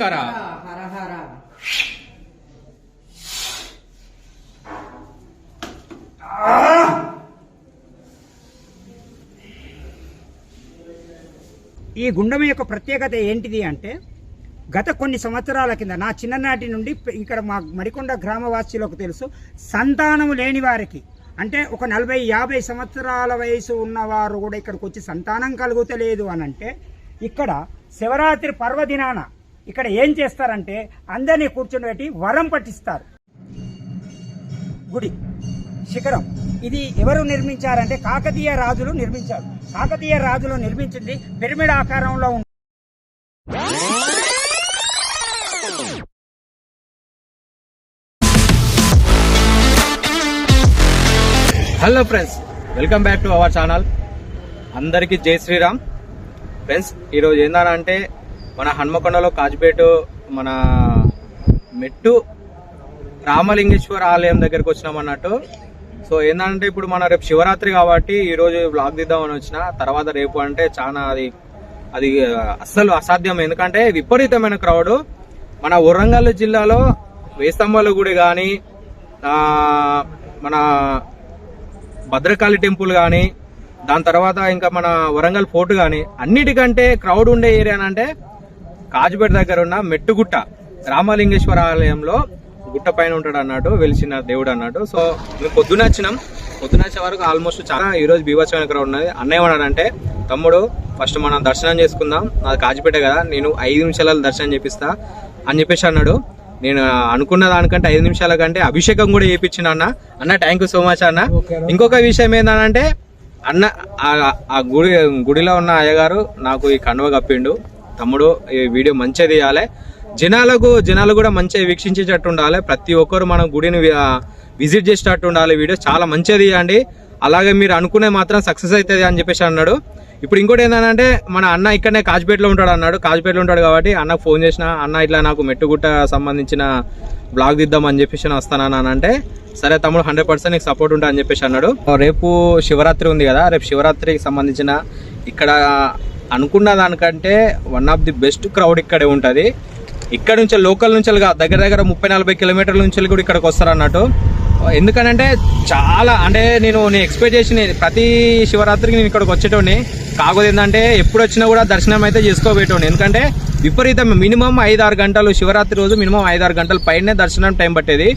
శంకర హర. హర ఈ గుండం యొక్క ప్రత్యేకత ఏంటిది అంటే గత కొన్ని సంవత్సరాల కింద నా చిన్ననాటి నుండి ఇక్కడ మా మరికొండ గ్రామవాసులకు తెలుసు సంతానము లేని వారికి అంటే ఒక నలభై యాభై సంవత్సరాల వయసు ఉన్నవారు కూడా ఇక్కడికి వచ్చి సంతానం కలుగుతలేదు అని అంటే ఇక్కడ శివరాత్రి పర్వదినాన ఇక్కడ ఏం చేస్తారంటే అందరినీ కూర్చోబెట్టి వరం పట్టిస్తారు. గుడి శిఖరం. ఇది ఎవరు నిర్మించారంటే కాకతీయ రాజులు నిర్మించారు. కాకతీయ రాజులు నిర్మించింది పిరమిడ్ ఆకారంలో ఉంది. Hello friends welcome back to our channel. అందరికీ జై శ్రీరామ్. ఫ్రెండ్స్ ఈరోజు ఏంటంటే మన హన్మకొండలో కాజ్పేట మన మెట్టు రామలింగేశ్వర ఆలయం దగ్గరకు వచ్చినాం అన్నట్టు. సో ఏంటంటే ఇప్పుడు మన రేపు శివరాత్రి కాబట్టి ఈరోజు బ్లాగ్ దిద్దామని వచ్చిన తర్వాత రేపు అంటే చాలా అది అది అస్సలు అసాధ్యం. ఎందుకంటే విపరీతమైన క్రౌడ్ మన వరంగల్ జిల్లాలో వేస్తంబాల గుడి కానీ మన భద్రకాళి టెంపుల్ కానీ దాని తర్వాత ఇంకా మన వరంగల్ ఫోర్ట్ కానీ అన్నిటికంటే క్రౌడ్ ఉండే ఏరియా అంటే కాజుపేట దగ్గర ఉన్న మెట్టుగుట్ట రామలింగేశ్వర ఆలయంలో గుట్ట పైన ఉంటాడు అన్నట్టు వెలిసిన దేవుడు అన్నట్టు సో మేము పొద్దున వచ్చినాం. పొద్దున వచ్చే వరకు ఆల్మోస్ట్ చాలా ఈ రోజు బీభత్సమైన క్రౌడ్ ఉన్నది. అన్నయ్య ఏమన్నాడంటే తమ్ముడు ఫస్ట్ మనం దర్శనం చేసుకుందాం. నాది కాజిపేట కదా నేను ఐదు నిమిషాలలో దర్శనం చేపిస్తా అని చెప్పేసి అన్నాడు. నేను అనుకున్న దానికంటే ఐదు నిమిషాల కంటే అభిషేకం కూడా చేయించిన అన్న. అన్న థ్యాంక్ యూ సో మచ్ అన్న. ఇంకొక విషయం ఏంటంటే అన్న ఆ- ఆ గుడి గుడిలో ఉన్న అయ్యగారు నాకు ఈ కండువ కప్పిండు. తమ్ముడు ఈ వీడియో మంచిగా తీయాలి. జనాలకు జనాలు కూడా మంచిగా వీక్షించేటట్టు ఉండాలి. ప్రతి ఒక్కరు మన గుడిని విజిట్ చేసేటట్టు ఉండాలి వీడియో. చాలా మంచిగా తీయండి. అలాగే మీరు అనుకునే మాత్రం సక్సెస్ అవుతుంది అని చెప్పేసి అన్నాడు. ఇప్పుడు ఇంకోటి ఏంటంటే మన అన్న ఇక్కడనే కాజ్పేటలో ఉంటాడు అన్నాడు. కాజ్పేటలో ఉంటాడు కాబట్టి అన్నకు ఫోన్ చేసిన అన్న ఇట్లా నాకు మెట్టుగుట్ట సంబంధించిన బ్లాగ్ తీద్దామని చెప్పేసి నేను వస్తానని అంటే సరే తమ్ముడు హండ్రెడ్ పర్సెంట్ నీకు సపోర్ట్ ఉంటా అని చెప్పేసి అన్నాడు. రేపు శివరాత్రి ఉంది కదా. రేపు శివరాత్రికి సంబంధించిన ఇక్కడ అనుకున్న దానికంటే one of the best crowd ఇక్కడే ఉంటుంది. ఇక్కడ నుంచి లోకల్ నుంచి దగ్గర దగ్గర ముప్పై నలభై కిలోమీటర్ల నుంచి కూడా ఇక్కడికి వస్తారు అన్నట్టు. ఎందుకనంటే చాలా అంటే నేను నేను ఎక్స్పెక్ట్ చేసిన ప్రతి శివరాత్రికి నేను ఇక్కడికి వచ్చేటోని కాకపోతే ఏంటంటే ఎప్పుడు వచ్చినా కూడా దర్శనం అయితే చేసుకోబోయేటోని ఎందుకంటే విపరీతం మినిమం ఐదు ఆరు గంటలు శివరాత్రి రోజు మినిమం ఐదు ఆరు గంటల పైనే దర్శనం టైం పట్టేది.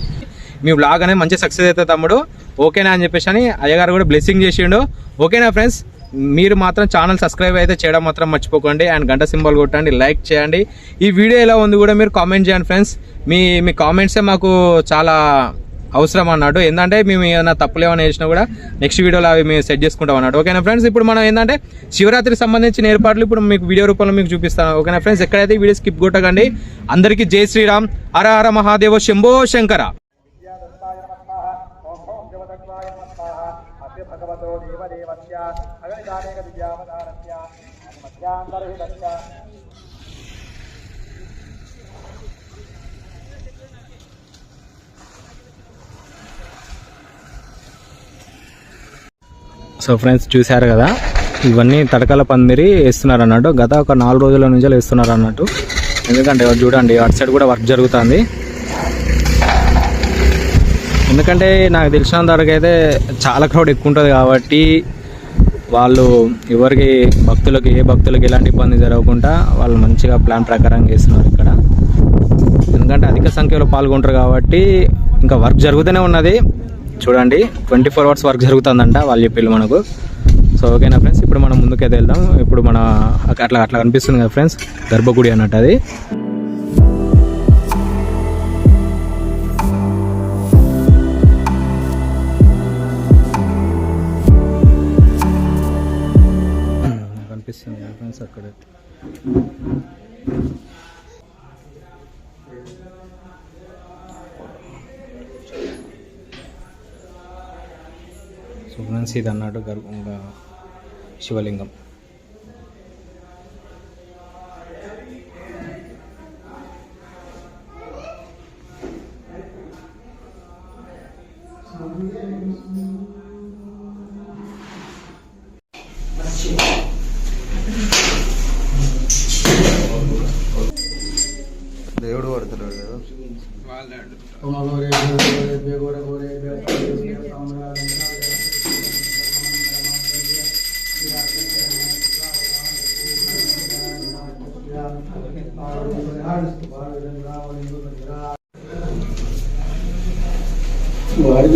మీ బ్లాగ్ అనేది మంచి సక్సెస్ అవుతుంది తమ్ముడు. ఓకేనా అని చెప్పేసి అని అయ్యగారు కూడా బ్లెస్సింగ్ చేసిండు. ఓకేనా ఫ్రెండ్స్ మీరు మాత్రం ఛానల్ సబ్స్క్రైబ్ అయితే చేయడం మాత్రం మర్చిపోకండి అండ్ గంట సింబల్ కొట్టండి లైక్ చేయండి. ఈ వీడియో ఎలా ఉంది కూడా మీరు కామెంట్ చేయండి ఫ్రెండ్స్. మీ మీ కామెంట్సే మాకు చాలా అవసరం అన్నట్టు ఏంటంటే మేము ఏమైనా తప్పులు ఏమైనా చేసినా కూడా నెక్స్ట్ వీడియోలో అవి మేము సెట్ చేసుకుంటాం అన్నట్టు ఓకేనా ఫ్రెండ్స్? ఇప్పుడు మనం ఏంటంటే శివరాత్రికి సంబంధించిన ఏర్పాట్లు ఇప్పుడు మీకు వీడియో రూపంలో మీకు చూపిస్తాను. ఓకేనా ఫ్రెండ్స్? ఎక్కడైతే వీడియో స్కిప్ కొట్టకండి అందరికీ జై శ్రీరామ్. హర హర మహాదేవ శంభో శంకర. సో ఫ్రెండ్స్ చూశారు కదా? ఇవన్నీ తడకల పందిరి వేస్తున్నారు అన్నట్టు గత ఒక నాలుగు రోజుల నుంచి వేస్తున్నారు అన్నట్టు ఎందుకంటే చూడండి అటు సైడ్ కూడా వర్క్ జరుగుతుంది. ఎందుకంటే నాకు తెలిసినంత వరకు అయితే చాలా క్రౌడ్ ఎక్కువ ఉంటుంది కాబట్టి వాళ్ళు ఎవరికి భక్తులకు ఏ భక్తులకు ఎలాంటి ఇబ్బంది జరగకుండా వాళ్ళు మంచిగా ప్లాన్ ప్రకారం చేస్తున్నారు ఇక్కడ. ఎందుకంటే అధిక సంఖ్యలో పాల్గొంటారు కాబట్టి ఇంకా వర్క్ జరుగుతూనే ఉన్నది. చూడండి ట్వంటీ ఫోర్ అవర్స్ వర్క్ జరుగుతుందంట వాళ్ళు చెప్పారు మనకు. సో ఓకేనా ఫ్రెండ్స్? ఇప్పుడు మనం ముందుకైతే వెళ్దాం. ఇప్పుడు మన అట్లా అట్లా కనిపిస్తుంది కదా ఫ్రెండ్స్? గర్భగుడి అన్నట్టు అది. ఫ్రెండ్స్ ఇది అన్నాడు శివలింగం దేవుడు పడుతున్నాడు కదా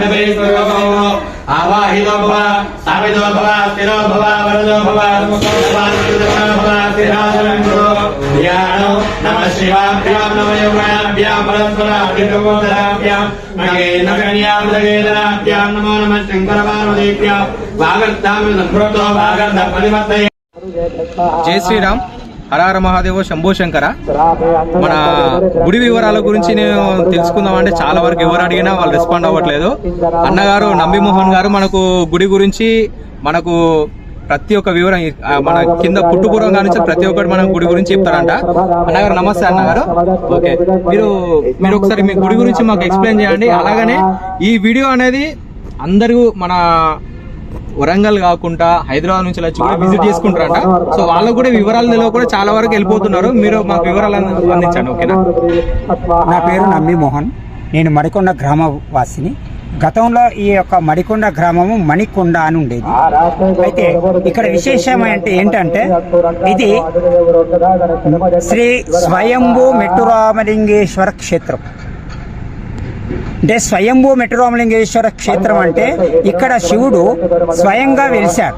కుంభేశ్వరి ఆవాహితో భవ స్థాపితో భవ స్థిరో భవ వరదో భవ నమ శివాభ్యాం నమ యోగాభ్యాం పరస్పరాభ్యాం నమో నమ శంకర సంభృతో వాగర్ధ పరివర్తయ. జై శ్రీరామ్. హరహర మహాదేవ శంభో శంకర. మన గుడి వివరాల గురించి నేను తెలుసుకుందాం అంటే చాలా వరకు ఎవరు అడిగినా వాళ్ళు రెస్పాండ్ అవ్వట్లేదు. అన్నగారు నంబి మోహన్ గారు మనకు గుడి గురించి మనకు ప్రతి ఒక్క వివరం మన కింద పుట్టుపూర్వం కానీ ప్రతి ఒక్కటి మనం గుడి గురించి చెప్తారంట. అన్నగారు నమస్తే అన్నగారు. ఓకే. మీరు మీరు ఒకసారి మీ గుడి గురించి మాకు ఎక్స్ప్లెయిన్ చేయండి. అలాగనే ఈ వీడియో అనేది అందరూ మన వరంగల్ కాకుండా హైదరాబాద్ నుంచి వచ్చి కూడా విజిట్ చేసుకుంటారంట. సో వాళ్ళకు కూడా వివరాలు తెలియ కూడా చాలా వరకు వెళ్ళిపోతున్నారు. మీరు మాకు వివరాలు అంది- అందించండి ఓకేనా? నా పేరు నమ్మి మోహన్. నేను మడికొండ గ్రామవాసిని. గతంలో ఈ యొక్క మడికొండ గ్రామము మణికొండ అని ఉండేది. అయితే ఇక్కడ విశేషం అంటే ఏంటంటే ఇది శ్రీ స్వయంభూ మెట్టురామలింగేశ్వర క్షేత్రం. అంటే స్వయంభూ మెట్రోమలింగేశ్వర క్షేత్రం అంటే ఇక్కడ శివుడు స్వయంగా వెలిశారు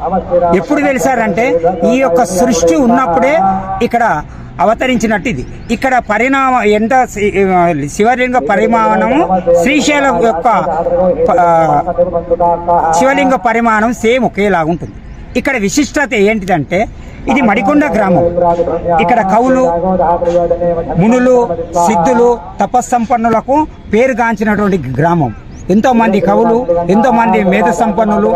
ఎప్పుడు వెలిశారంటే ఈ యొక్క సృష్టి ఉన్నప్పుడే ఇక్కడ అవతరించినట్టు ఇది ఇక్కడ పరిణామం ఎంత శివలింగ పరిమాణము శ్రీశైలం యొక్క శివలింగ పరిమాణం సేమ్ ఒకేలాగా ఉంటుంది ఇక్కడ విశిష్టత ఏంటిదంటే ఇది మడికొండ గ్రామం. ఇక్కడ కవులు మునులు సిద్ధులు తపస్సంపన్నులకు పేరుగాంచినటువంటి గ్రామం. ఎంతో మంది కవులు ఎంతో మంది మేధ సంపన్నులు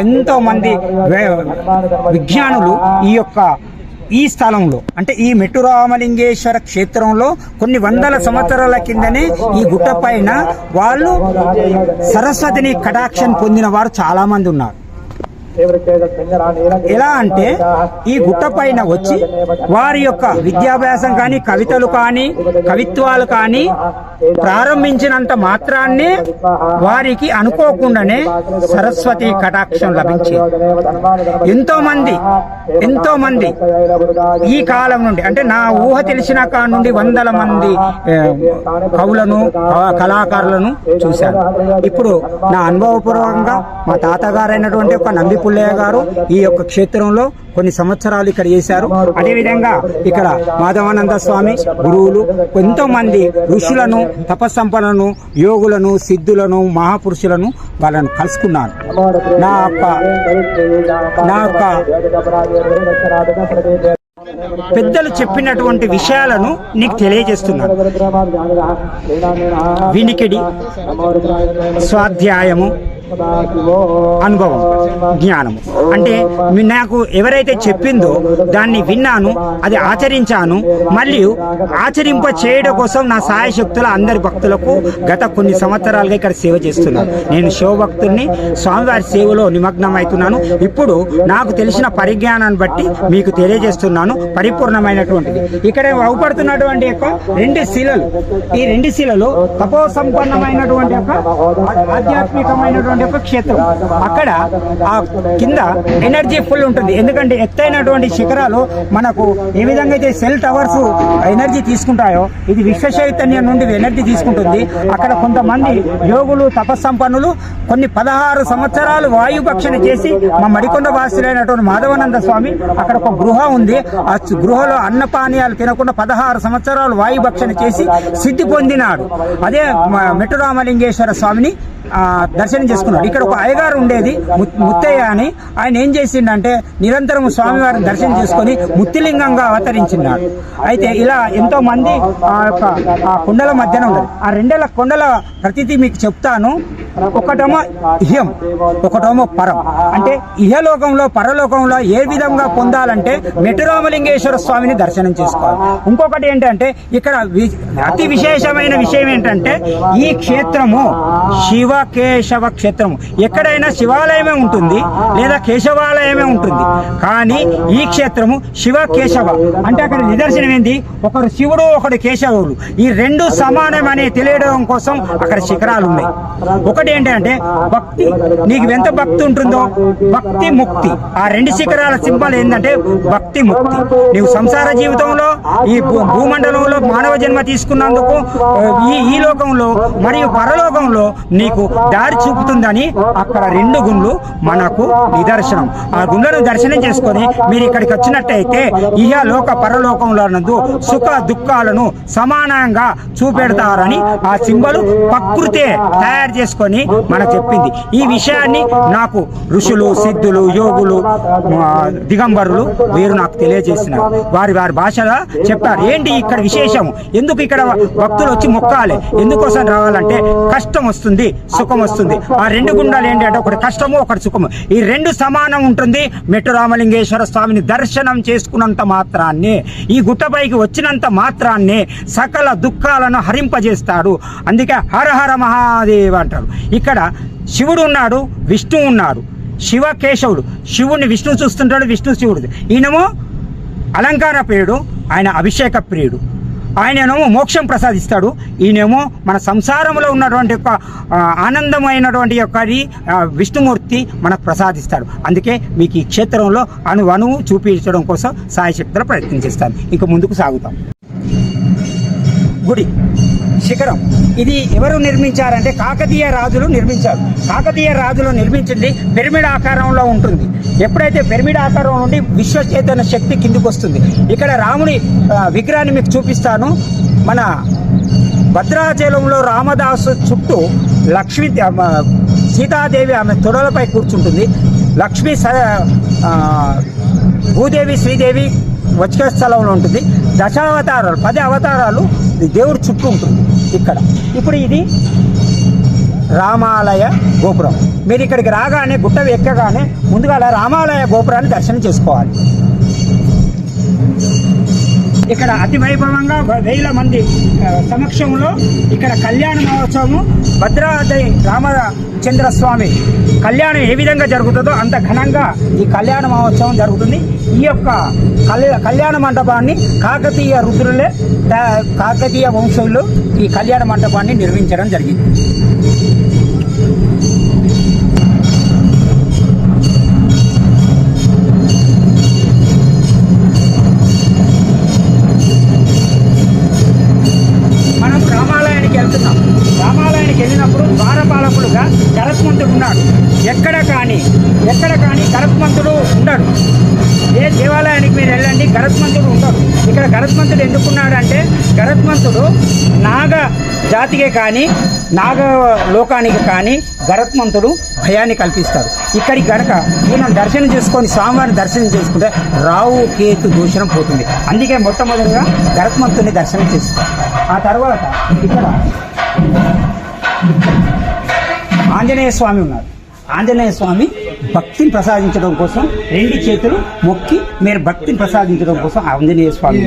ఎంతోమంది ఎంతో మంది వే- విజ్ఞానులు ఈ యొక్క ఈ స్థలంలో. అంటే ఈ మెట్టురామలింగేశ్వర క్షేత్రంలో కొన్ని వందల సంవత్సరాల కిందనే ఈ గుట్ట పైన వాళ్ళు సరస్వతిని కటాక్షన్ పొందిన వారు చాలా మంది ఉన్నారు. ఎలా అంటే ఈ గుట్ట పైన వచ్చి వారి యొక్క విద్యాభ్యాసం కానీ కవితలు కానీ కవిత్వాలు కానీ ప్రారంభించినంత మాత్రాన్నే వారికి అనుకోకుండానే సరస్వతి కటాక్షం లభించేది. ఎంతో మంది ఎంతో మంది ఈ కాలం నుండి అంటే నా ఊహ తెలిసిన కాలం నుండి వందల మంది కవులను కళాకారులను చూశాను. ఇప్పుడు నా అనుభవపూర్వకంగా మా తాతగారైనటువంటి ఒక నంది పుల్లయ్య గారు ఈ యొక్క క్షేత్రంలో కొన్ని సంవత్సరాలు ఇక్కడ చేశారు అదేవిధంగా ఇక్కడ మాధవానంద స్వామి గురువులు కొంతమంది ఋషులను తపస్సంపలను యోగులను సిద్ధులను మహాపురుషులను వాళ్ళను కలుసుకున్నాను నా యొక్క నా యొక్క పెద్దలు చెప్పినటువంటి విషయాలను నీకు తెలియజేస్తున్నాను. వినికిడి స్వాధ్యాయము అనుభవం జ్ఞానము అంటే నాకు ఎవరైతే చెప్పిందో దాన్ని విన్నాను అది ఆచరించాను మరియు ఆచరింప చేయడం కోసం నా సాయశక్తుల అందరి భక్తులకు గత కొన్ని సంవత్సరాలుగా ఇక్కడ సేవ చేస్తున్నాను. నేను శివభక్తుల్ని స్వామివారి సేవలో నిమగ్నమవుతున్నాను. ఇప్పుడు నాకు తెలిసిన పరిజ్ఞానాన్ని బట్టి మీకు తెలియజేస్తున్నాను పరిపూర్ణమైనటువంటిది. ఇక్కడ అవుపడుతున్నటువంటి యొక్క రెండు శిలలు ఈ రెండు శిలలు తపో సంపన్నమైనటువంటి యొక్క ఆధ్యాత్మికమైనటువంటి ఉన్నటువంటి ఒక క్షేత్రం. అక్కడ ఆ కింద ఎనర్జీ ఫుల్ ఉంటుంది. ఎందుకంటే ఎత్తైనటువంటి శిఖరాలు మనకు ఏ విధంగా అయితే సెల్ టవర్స్ ఎనర్జీ తీసుకుంటాయో ఇది విశ్వ చైతన్యం నుండి ఎనర్జీ తీసుకుంటుంది. అక్కడ కొంతమంది యోగులు తపస్సంపన్నులు కొన్ని పదహారు సంవత్సరాలు వాయుభక్షణ చేసి మా మడికొండ వాసులైనటువంటి మాధవానంద స్వామి అక్కడ ఒక గృహ ఉంది. ఆ గృహలో అన్నపానీయాలు తినకుండా పదహారు సంవత్సరాలు వాయుభక్షణ చేసి సిద్ధి పొందినాడు. అదే మెట్టురామలింగేశ్వర స్వామిని దర్శనం చేసుకున్నాడు. ఇక్కడ ఒక అయ్యగారు ఉండేది ముత్తయ్య అని. ఆయన ఏం చేసిండంటే నిరంతరం స్వామివారిని దర్శనం చేసుకొని ముత్తిలింగంగా అవతరించినాడు. అయితే ఇలా ఎంతో మంది ఆ యొక్క ఆ కొండల మధ్యన ఉండదు ఆ రెండేళ్ళ కొండల ప్రతిదీ మీకు చెప్తాను. ఒకటేమో ఇహం ఒకటేమో పరం. అంటే ఇహలోకంలో పరలోకంలో ఏ విధంగా పొందాలంటే మెట్టురామలింగేశ్వర స్వామిని దర్శనం చేసుకోవాలి. ఇంకొకటి ఏంటంటే ఇక్కడ అతి విశేషమైన విషయం ఏంటంటే ఈ క్షేత్రము శివ కేశవ క్షేత్రము. ఎక్కడైనా శివాలయమే ఉంటుంది లేదా కేశవాలయమే ఉంటుంది. కానీ ఈ క్షేత్రము శివ కేశవ అంటే అక్కడ నిదర్శనం ఏంది? ఒకరు శివుడు ఒకడు కేశవుడు. ఈ రెండు సమానం అనే తెలియడం కోసం అక్కడ శిఖరాలు ఉన్నాయి. ఒకటి ఏంటంటే భక్తి. నీకు ఎంత భక్తి ఉంటుందో భక్తి ముక్తి. ఆ రెండు శిఖరాల సింబల్ ఏంటంటే భక్తి ముక్తి. నీవు సంసార జీవితంలో ఈ భూమండలంలో మానవ జన్మ తీసుకున్నందుకు ఈ ఈ లోకంలో మరియు పరలోకంలో నీకు దారి చూపుతుందని అక్కడ రెండు గుండ్లు మనకు నిదర్శనం. ఆ గుండ్లను దర్శనం చేసుకొని మీరు ఇక్కడికి వచ్చినట్టయితే ఇహ లోక పరలోకంలో నందు సుఖ దుఃఖాలను సమానంగా చూపెడతారని ఆ సింబల్ ప్రకృతే తయారు చేసుకొని మనకు చెప్పింది. ఈ విషయాన్ని నాకు ఋషులు సిద్ధులు యోగులు దిగంబరులు వీరు నాకు తెలియజేసినారు. వారి వారి భాషలో చెప్పారు. ఏంటి ఇక్కడ విశేషం ఎందుకు ఇక్కడ భక్తులు వచ్చి మొక్కాలి? ఎందుకోసం రావాలంటే కష్టం వస్తుంది సుఖం వస్తుంది. ఆ రెండు గుండాలు ఏంటి అంటే ఒకటి కష్టము ఒకటి సుఖము. ఈ రెండు సమానం ఉంటుంది. మెట్టు రామలింగేశ్వర స్వామిని దర్శనం చేసుకున్నంత మాత్రాన్ని ఈ గుట్టపైకి వచ్చినంత మాత్రాన్ని సకల దుఃఖాలను హరింపజేస్తాడు. అందుకే హర హర మహాదేవ్ అంటారు. ఇక్కడ శివుడు ఉన్నాడు విష్ణు ఉన్నాడు శివ కేశవుడు శివుడిని విష్ణు చూస్తుంటాడు విష్ణు శివుడు ఈయనమో అలంకార ప్రియుడు ఆయన అభిషేక ప్రియుడు. ఆయనేమో మోక్షం ప్రసాదిస్తాడు. ఈయనేమో మన సంసారంలో ఉన్నటువంటి యొక్క ఆనందమైనటువంటి యొక్క విష్ణుమూర్తి మనకు ప్రసాదిస్తాడు. అందుకే మీకు ఈ క్షేత్రంలో అణు అణువు చూపించడం కోసం సాయశక్తులు ప్రయత్నం చేస్తాను. ఇంక ముందుకు సాగుతాం. గుడి. శిఖరం. ఇది ఎవరు నిర్మించారంటే కాకతీయ రాజులు నిర్మించారు. కాకతీయ రాజులు నిర్మించింది పిరమిడ్ ఆకారంలో ఉంటుంది. ఎప్పుడైతే పిరమిడ్ ఆకారం నుండి విశ్వ చైతన్య శక్తి కిందికి వస్తుంది ఇక్కడ రాముడి విగ్రహాన్ని మీకు చూపిస్తాను. మన భద్రాచలంలో రామదాసు చుట్టూ లక్ష్మీ సీతాదేవి ఆమె తొడలపై కూర్చుంటుంది. లక్ష్మీ స భూదేవి శ్రీదేవి వచ్చిక స్థలంలో ఉంటుంది. దశావతారాలు పది అవతారాలు ఇది దేవుడు చుట్టూ ఉంటుంది ఇక్కడ. ఇప్పుడు ఇది రామాలయ గోపురం. మీరు ఇక్కడికి రాగానే గుట్ట ఎక్కగానే ముందుగా రామాలయ గోపురాన్ని దర్శనం చేసుకోవాలి. ఇక్కడ అతి వైభవంగా వేల మంది సమక్షంలో ఇక్కడ కళ్యాణ మహోత్సవము భద్రాద్రి రామచంద్ర స్వామి కళ్యాణం ఏ విధంగా జరుగుతుందో అంత ఘనంగా ఈ కళ్యాణ మహోత్సవం జరుగుతుంది. ఈ యొక్క కళ్యాణ మండపాన్ని కాకతీయ రుద్రులే కాకతీయ వంశంలో ఈ కళ్యాణ మండపాన్ని నిర్మించడం జరిగింది. ఉన్నాడు. ఎక్కడ కానీ ఎక్కడ కానీ గరత్మంతుడు ఉండడు. ఏ దేవాలయానికి మీరు వెళ్ళండి గరత్మంతుడు ఉండడు. ఇక్కడ గరత్మంతుడు ఎందుకున్నాడు అంటే గరత్మంతుడు నాగ జాతికే కానీ నాగ లోకానికి కానీ గరత్మంతుడు భయాన్ని కల్పిస్తాడు. ఇక్కడికి గనక ఈయన దర్శనం చేసుకొని స్వామివారిని దర్శనం చేసుకుంటే రావు కేతు దూషణం పోతుంది. అందుకే మొట్టమొదటిగా గరత్మంతుని దర్శనం చేసుకోవాలి ఆ తర్వాత ఇక్కడ ఆంజనేయ స్వామి ఉన్నారు. ఆంజనేయ స్వామి భక్తిని ప్రసాదించడం కోసం రెండు చేతులు మొక్కి మీరు భక్తిని ప్రసాదించడం కోసం ఆంజనేయ స్వామి.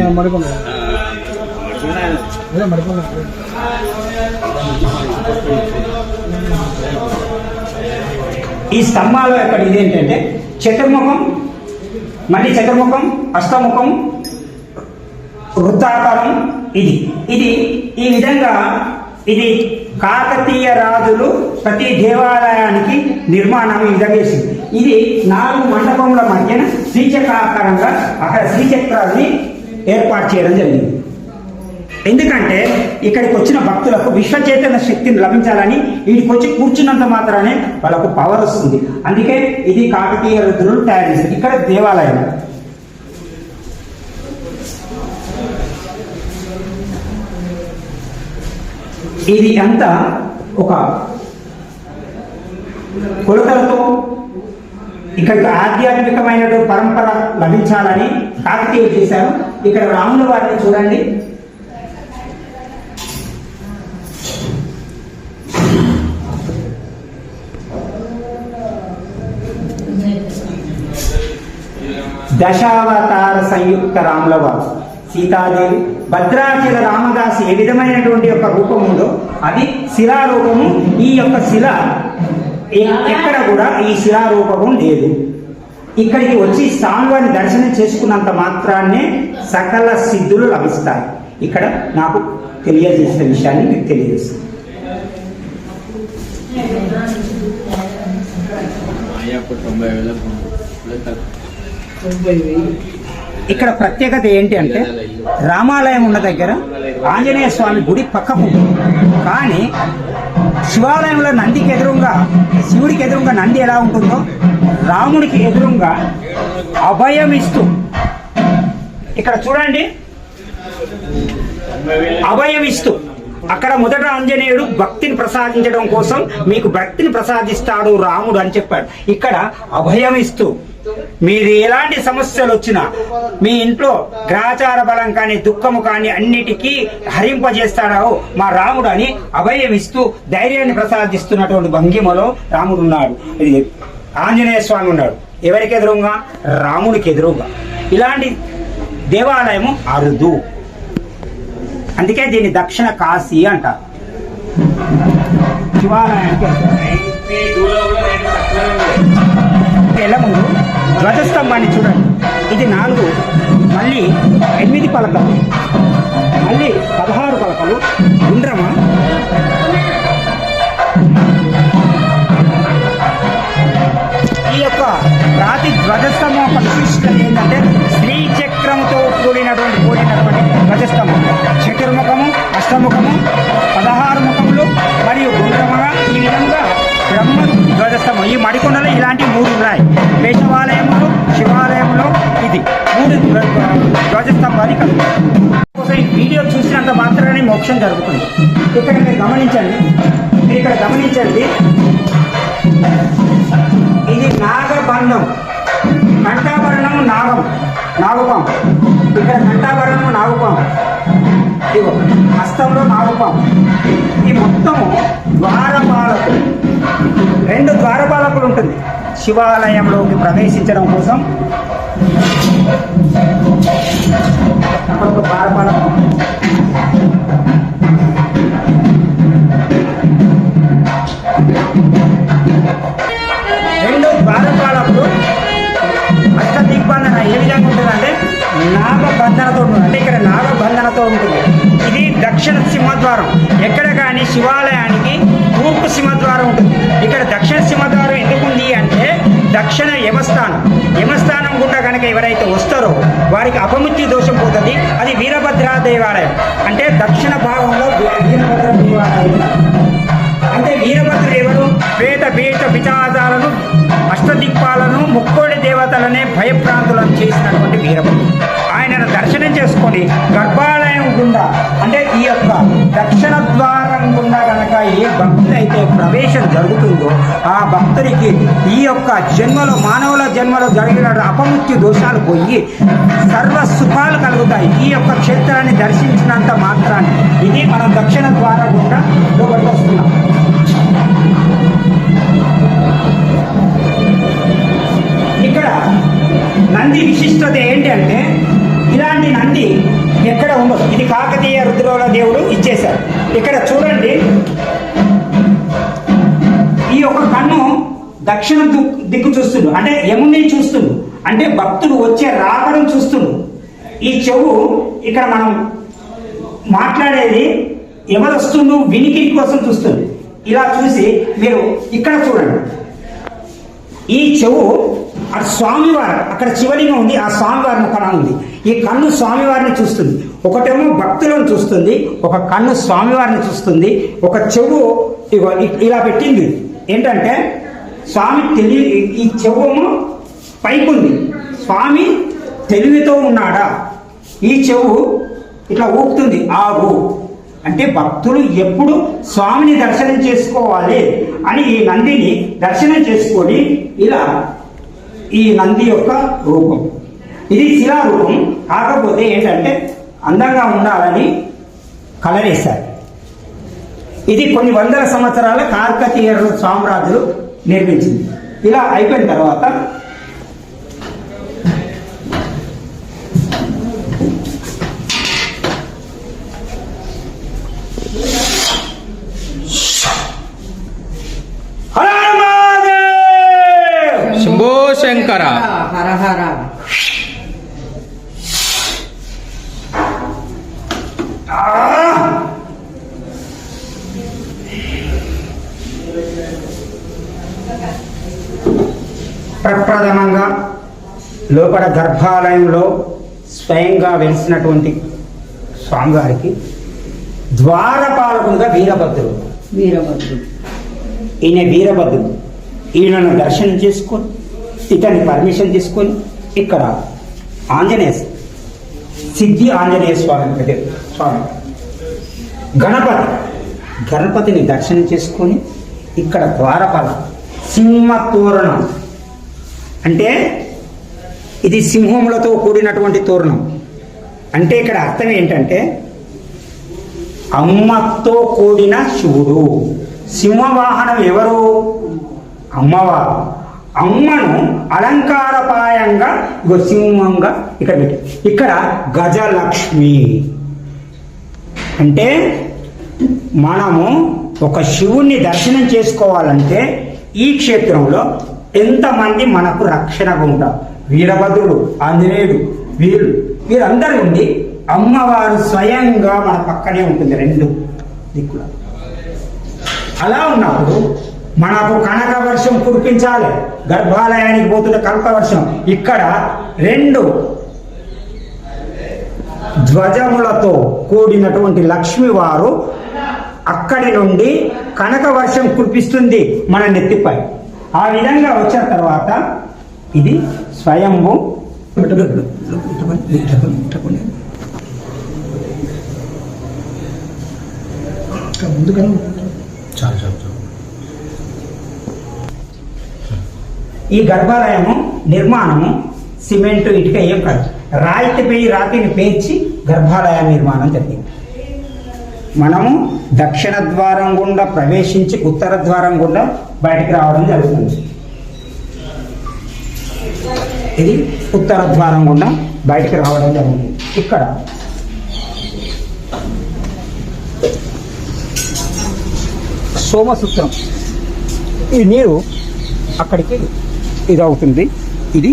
ఈ స్తంభాల యొక్క ఇది ఏంటంటే చతుర్ముఖం మళ్ళీ చతుర్ముఖం అష్టముఖం వృత్తాకారం ఇది. ఇది ఈ విధంగా ఇది కాకతీయ రాజులు ప్రతి దేవాలయానికి నిర్మాణం ఈ విధంగా చేసింది ఇది నాలుగు మండపముల మధ్యన శ్రీచక్రాకారంగా అక్కడ శ్రీచక్రాన్ని ఏర్పాటు చేయడం జరిగింది. ఎందుకంటే ఇక్కడికి వచ్చిన భక్తులకు విశ్వచైతన్య శక్తిని లభించాలని వీడికి వచ్చి కూర్చున్నంత మాత్రమే వాళ్ళకు పవర్ వస్తుంది. అందుకే ఇది కాకతీయ రుద్రులు తయారు చేసింది. ఇక్కడ దేవాలయం. ఇది అంతా ఒక కొలతలతో ఇక్కడికి ఆధ్యాత్మికమైన పరంపర లభించాలని కాకతీయ చేశారు. ఇక్కడ రాముల వారిని చూడండి. దశావతార సంయుక్త రాముల వారు. సీతాదేవి. భద్రాచల రామదాస్ ఏ విధమైనటువంటి యొక్క రూపం ఉందో అది శిలారూపము. ఈ యొక్క శిల ఎక్కడ కూడా ఈ శిలారూపకం లేదు. ఇక్కడికి వచ్చి స్వామివారిని దర్శనం చేసుకున్నంత మాత్రాన్నే సకల సిద్ధులు లభిస్తాయి. ఇక్కడ నాకు తెలియజేసిన విషయాన్ని మీకు తెలియజేస్తుంది ఇక్కడ ప్రత్యేకత ఏంటి అంటే రామాలయం ఉన్న దగ్గర ఆంజనేయ స్వామి గుడి పక్కకు కానీ శివాలయంలో నందికి ఎదురుగా శివుడికి ఎదురుగా నంది ఎలా ఉంటుందో రాముడికి ఎదురుగా అభయం ఇస్తూ. ఇక్కడ చూడండి. అభయం ఇస్తూ. అక్కడ మొదట ఆంజనేయుడు భక్తిని ప్రసాదించడం కోసం మీకు భక్తిని ప్రసాదిస్తాడు రాముడు అని చెప్పాడు. ఇక్కడ అభయం ఇస్తూ మీరు ఎలాంటి సమస్యలు వచ్చినా మీ ఇంట్లో గ్రహచార బలం కానీ దుఃఖము కానీ అన్నిటికీ హరింపజేస్తాడో మా రాముడు అని అభయం ఇస్తూ ధైర్యాన్ని ప్రసాదిస్తున్నటువంటి భంగిమలో రాముడు ఉన్నాడు. ఇది ఆంజనేయ స్వామి ఉన్నాడు. ఎవరికి ఎదురుగా? రాముడికి ఎదురుగా. ఇలాంటి దేవాలయము అరుదు. అందుకే దీన్ని దక్షిణ కాశీ అంటారు. శివాలయానికి ముందు ధ్వజస్తంభాన్ని చూడండి. ఇది నాలుగు మళ్ళీ ఎనిమిది పలకలు. జరుగుతుంది. ఇక్కడ మీరు గమనించండి. మీరు ఇక్కడ గమనించండి. ఇది నాగబంధం. కంఠాభరణం నాగం. నాగుపాం. ఇక్కడ కంఠాభరణం నాగుపాం. ఇదిగో హస్తంలో నాగుపాం. ఈ మొత్తము ద్వారపాలకు రెండు ద్వారపాలకులు ఉంటుంది. శివాలయంలోకి ప్రవేశించడం కోసం. అక్కడ ఒక ద్వారపాలకం రెండు ద్వారపాలకులు అష్ట దిగ్బంధన ఏ విధంగా ఉంటుందంటే నాగబంధనతో ఉంటుంది. అంటే ఇక్కడ నాగబంధనతో ఉంటుంది. ఇది దక్షిణ సింహద్వారం. ఎక్కడ కానీ శివాలయానికి తూర్పు సింహద్వారం ఉంటుంది. ఇక్కడ దక్షిణ సింహద్వారం ఎందుకుంది అంటే దక్షిణ యమస్థానం. యమస్థానం గుండా కనుక ఎవరైతే వస్తారో వారికి అపమృత్యు దోషం పోతుంది. అది వీరభద్ర దేవాలయం అంటే దక్షిణ భాగంలో వీరభద్ర దేవాలయం అంటే వీరభద్రుడు ఎవరు? పేద పీట పిచాచాలను అష్టదిక్పాలను ముక్కోడి దేవతలనే భయప్రాంతులను చేసినటువంటి వీరభద్రుడు. ప్రవేశం జరుగుతుందో ఆ భక్తుడికి ఈ యొక్క జన్మలో మానవుల జన్మలో జరిగిన అపమృత్యు దోషాలు పోయి సర్వ సుఖాలు కలుగుతాయి. ఈ యొక్క క్షేత్రాన్ని దర్శించినంత మాత్రాన్ని. ఇది మనం దక్షిణ ద్వారా గుండా లోపలికి వస్తున్నాం. ఇక్కడ నంది విశిష్టత ఏంటి అంటే ఇలాంటి నంది ఎక్కడ ఉండదు. ఇది కాకతీయ రుద్రోల దేవుడు ఇచ్చేశారు. ఇక్కడ చూడండి దక్షిణ దిక్కు- చూస్తుండు. అంటే యముని చూస్తుండు. అంటే భక్తుడు వచ్చే రావడం చూస్తుండు. ఈ చెవు ఇక్కడ మనం మాట్లాడేది ఎవరు వస్తుండు వినికిడి కోసం చూస్తుంది ఇలా చూసి మీరు ఇక్కడ చూడండి. ఈ చెవు ఆ స్వామివారు అక్కడ చివరిగా ఉంది ఆ స్వామివారిని కళ ఉంది ఈ కన్ను స్వామివారిని చూస్తుంది. ఒకటేమో భక్తులను చూస్తుంది ఒక కన్ను స్వామివారిని చూస్తుంది ఒక చెవు ఇలా పెట్టింది. ఏంటంటే స్వామి తెలివి ఈ చెవుము పైకుంది. స్వామి తెలివితో ఉన్నాడా? ఈ చెవు ఇట్లా ఊపుతుంది. ఆగు. అంటే భక్తులు ఎప్పుడు స్వామిని దర్శనం చేసుకోవాలి అని ఈ నందిని దర్శనం చేసుకొని ఇలా ఈ నంది యొక్క రూపం. ఇది శిలారూపం కాకపోతే ఏంటంటే అందంగా ఉండాలని కలరేశారు. ఇది కొన్ని వందల సంవత్సరాల కార్కతీయ సామ్రాజ్యులు నేర్పించింది. ఇలా అయిపోయిన తర్వాత హర హర మహాదేవ్! శంభో శంకర హర హర ప్రప్రథమంగా లోపల గర్భాలయంలో స్వయంగా వెలిసినటువంటి స్వామివారికి ద్వారపాలకుడుగా వీరభద్రుడు. వీరభద్రుడు. ఈయన వీరభద్రుడు. ఈయనను దర్శనం చేసుకొని ఇతన్ని పర్మిషన్ తీసుకొని ఇక్కడ ఆంజనేయ సిద్ధి ఆంజనేయ స్వామి స్వామి. గణపతి గణపతిని దర్శనం చేసుకొని ఇక్కడ ద్వారపాల సింహ తోరణం. అంటే ఇది సింహములతో కూడినటువంటి తోరణం. అంటే ఇక్కడ అర్థం ఏంటంటే అమ్మతో కూడిన శివుడు. సింహవాహనం ఎవరు? అమ్మవారు. అమ్మను అలంకారపాయంగా ఇగో సింహంగా ఇక్కడ పెట్టి. ఇక్కడ గజలక్ష్మి. అంటే మనము ఒక శివుణ్ణి దర్శనం చేసుకోవాలంటే ఈ క్షేత్రంలో ఎంతమంది మనకు రక్షణగా ఉంటారు? వీరభద్రుడు ఆంజనేయుడు వీరు వీరందరూ ఉండి అమ్మవారు స్వయంగా మన పక్కనే ఉంటుంది రెండు దిక్కుల. అలా ఉన్నప్పుడు మనకు కనక వర్షం కురిపించాలి గర్భాలయానికి పోతున్న కనక వర్షం ఇక్కడ రెండు ధ్వజములతో కూడినటువంటి లక్ష్మి వారు అక్కడి నుండి కనక వర్షం కురిపిస్తుంది మన నెత్తిపై. ఆ విధంగా వచ్చిన తర్వాత ఇది స్వయంభూ. ఈ గర్భాలయము నిర్మాణము సిమెంట్ ఇటుక ఏం కాదు రాయితీపై రాతిని పేర్చి గర్భాలయ నిర్మాణం జరిగింది. మనము దక్షిణ ద్వారం గుండా ప్రవేశించి ఉత్తర ద్వారం గుండా బయటికి రావడం జరుగుతుంది. ఇది ఉత్తర ద్వారం గుండా బయటికి రావడం జరుగుతుంది ఇక్కడ సోమసూత్రం. ఈ నీరు అక్కడికి ఇది అవుతుంది ఇది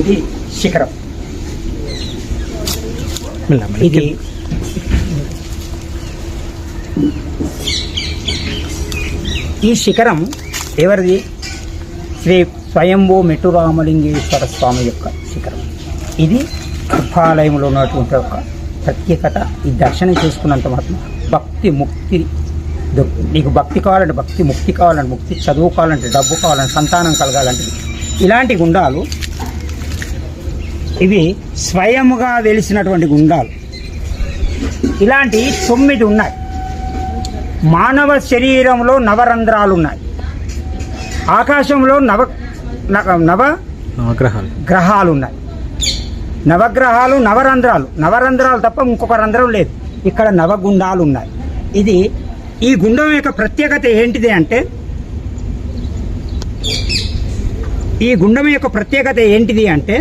ఇది శిఖరం. ఇది ఈ శిఖరం ఎవరిది? శ్రీ స్వయంభూ మెట్టురామలింగేశ్వర స్వామి యొక్క శిఖరం. ఇది గర్భాలయంలో ఉన్నటువంటి ఒక ప్రత్యేకత. ఈ దర్శనం చేసుకున్నంత మాత్రం భక్తి ముక్తి నీకు భక్తి కావాలంటే భక్తి ముక్తి కావాలంటే ముక్తి చదువు కావాలంటే డబ్బు కావాలంటే సంతానం కలగాలంటే ఇలాంటి గుండాలు ఇవి స్వయముగా వెలిసినటువంటి గుండాలు. ఇలాంటి తొమ్మిది ఉన్నాయి. మానవ శరీరంలో నవరంధ్రాలు ఉన్నాయి ఆకాశంలో నవ నవ ఆగ్రహాలు గ్రహాలు ఉన్నాయి నవగ్రహాలు నవరంధ్రాలు. నవరంధ్రాలు తప్ప ఇంకొక రంధ్రం లేదు. ఇక్కడ నవగుండాలు ఉన్నాయి ఇది ఈ గుండం యొక్క ప్రత్యేకత ఏంటిది అంటే ఈ గుండం యొక్క ప్రత్యేకత ఏంటిది అంటే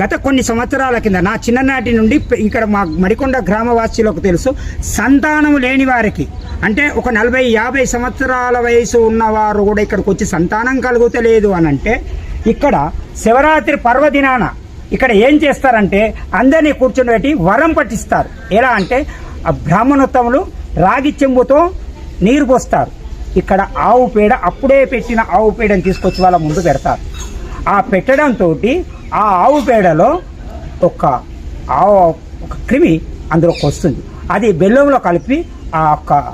గత కొన్ని సంవత్సరాల కింద నా చిన్ననాటి నుండి ఇక్కడ మా మరికొండ గ్రామవాసులకు తెలుసు సంతానం లేని వారికి అంటే ఒక నలభై యాభై సంవత్సరాల వయసు ఉన్నవారు కూడా ఇక్కడికి వచ్చి సంతానం కలుగుతలేదు అని అంటే ఇక్కడ శివరాత్రి పర్వదినాన ఇక్కడ ఏం చేస్తారంటే అందరినీ కూర్చోబెట్టి వరం పట్టిస్తారు. ఎలా అంటే ఆ బ్రాహ్మణోత్తములు రాగి చెంబుతో నీరు పోస్తారు. ఇక్కడ ఆవు పేడ అప్పుడే పెట్టిన ఆవు పేడని తీసుకొచ్చి వాళ్ళ ముందు పెడతారు. ఆ పెట్టడంతో ఆ ఆవు పేడలో ఒక ఆవు ఒక క్రిమి అందులోకి వస్తుంది. అది బెల్లంలో కలిపి ఆ యొక్క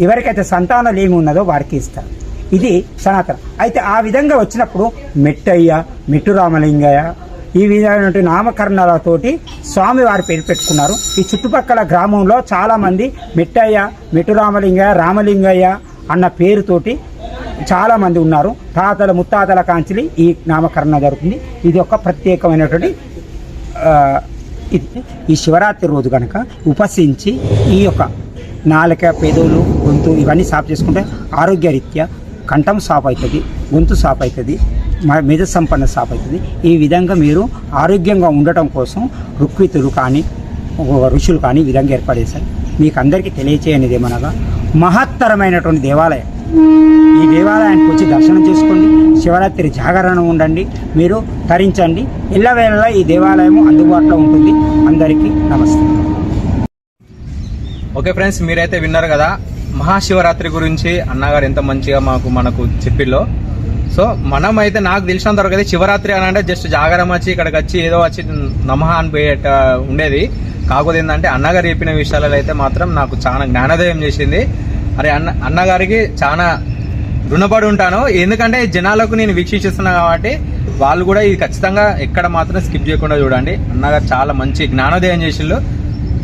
ఎవరికైతే సంతానం ఏమి ఉన్నదో వారికి ఇస్తారు. ఇది సనాతన. అయితే ఆ విధంగా వచ్చినప్పుడు మెట్టయ్య మెట్టు రామలింగయ్య ఈ విధమైనటువంటి నామకరణాలతోటి స్వామి వారి పేరు పెట్టుకున్నారు. ఈ చుట్టుపక్కల గ్రామంలో చాలామంది మెట్టయ్య మెట్టు రామలింగయ్య రామలింగయ్య అన్న పేరుతోటి చాలా మంది ఉన్నారు. తాతల ముత్తాతల కాంచిలి ఈ నామకరణ జరుగుతుంది. ఇది ఒక ప్రత్యేకమైనటువంటి ఇది. ఈ శివరాత్రి రోజు కనుక ఉపసించి ఈ యొక్క నాలుక పెదవులు గొంతు ఇవన్నీ సాఫ్ చేసుకుంటే ఆరోగ్యరీత్యా కంఠం సాఫ్ అవుతుంది గొంతు సాఫ్ అవుతుంది మ- మెద సంపన్న సాఫ్ అవుతుంది ఈ విధంగా మీరు ఆరోగ్యంగా ఉండటం కోసం రుక్వితులు కానీ ఋషులు కానీ విధంగా ఏర్పడేశారు. మీకు అందరికీ తెలియచేయనిది ఏమనగా మహత్తరమైనటువంటి దేవాలయం. ఈ దేవాలయానికి వచ్చి దర్శనం చేసుకోండి. శివరాత్రి జాగరణ ఉండండి. మీరు తరించండి. ఇళ్ళవేళలా ఈ దేవాలయం అందుబాటులో ఉంటుంది. అందరికీ నమస్తే. ఓకే ఫ్రెండ్స్ మీరైతే విన్నారు కదా మహాశివరాత్రి గురించి అన్నగారు ఎంత మంచిగా మాకు మనకు చెప్పిల్లో. సో మనం అయితే నాకు తెలిసినంత వరకు అయితే శివరాత్రి అని అంటే జస్ట్ జాగరం వచ్చి ఇక్కడికి వచ్చి ఏదో వచ్చి నమహ అని పోయేట ఉండేది. కాకపోతే ఏంటంటే అన్నగారు చెప్పిన విషయాలలో అయితే మాత్రం నాకు చాలా జ్ఞానోదయం చేసింది. అరే అన్న అన్నగారికి చాలా రుణపడి ఉంటాను. ఎందుకంటే జనాలకు నేను వీక్షిస్తున్నా కాబట్టి వాళ్ళు కూడా ఇది ఖచ్చితంగా ఎక్కడ మాత్రం స్కిప్ చేయకుండా చూడండి. అన్నగారు చాలా మంచి జ్ఞానోదయం చేసిండు.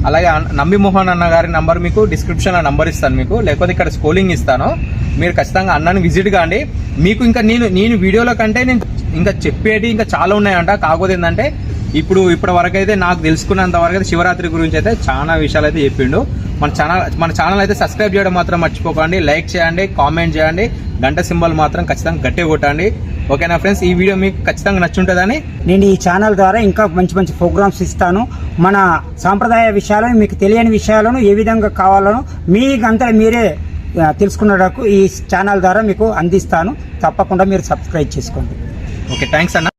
అలాగే అన్న- నంబి మోహన్ అన్న గారి నంబర్ మీకు డిస్క్రిప్షన్లో నంబర్ ఇస్తాను మీకు. లేకపోతే ఇక్కడ స్కూలింగ్ ఇస్తాను. మీరు ఖచ్చితంగా అన్నని విజిట్ కాండి. మీకు ఇంకా నేను నేను వీడియోలో కంటే నేను ఇంకా చెప్పేటి ఇంకా చాలా ఉన్నాయంట. కాకపోతే ఏంటంటే ఇప్పుడు ఇప్పటి వరకు అయితే నాకు తెలుసుకున్నంత వరకు అయితే శివరాత్రి గురించి అయితే చాలా విషయాలు అయితే చెప్పిండు. మన ఛానల్ మన ఛానల్ అయితే సబ్స్క్రైబ్ చేయడం మాత్రం మర్చిపోకండి. లైక్ చేయండి కామెంట్ చేయండి. గంట సింబల్ మాత్రం ఖచ్చితంగా గట్టిగా కొట్టండి. ఓకేనా ఫ్రెండ్స్ ఈ వీడియో మీకు ఖచ్చితంగా నచ్చుంటుందని నేను ఈ ఛానల్ ద్వారా ఇంకా మంచి మంచి ప్రోగ్రామ్స్ ఇస్తాను. మన సాంప్రదాయ విషయాలను మీకు తెలియని విషయాలను ఏ విధంగా కావాలనో మీకంతా మీరే ఆ, తెలుసుకున్నటకు ఈ ఛానల్ ద్వారా మీకు అందిస్తాను. తప్పకుండా మీరు సబ్స్క్రైబ్ చేసుకోండి. ఓకే థ్యాంక్స్ అన్న.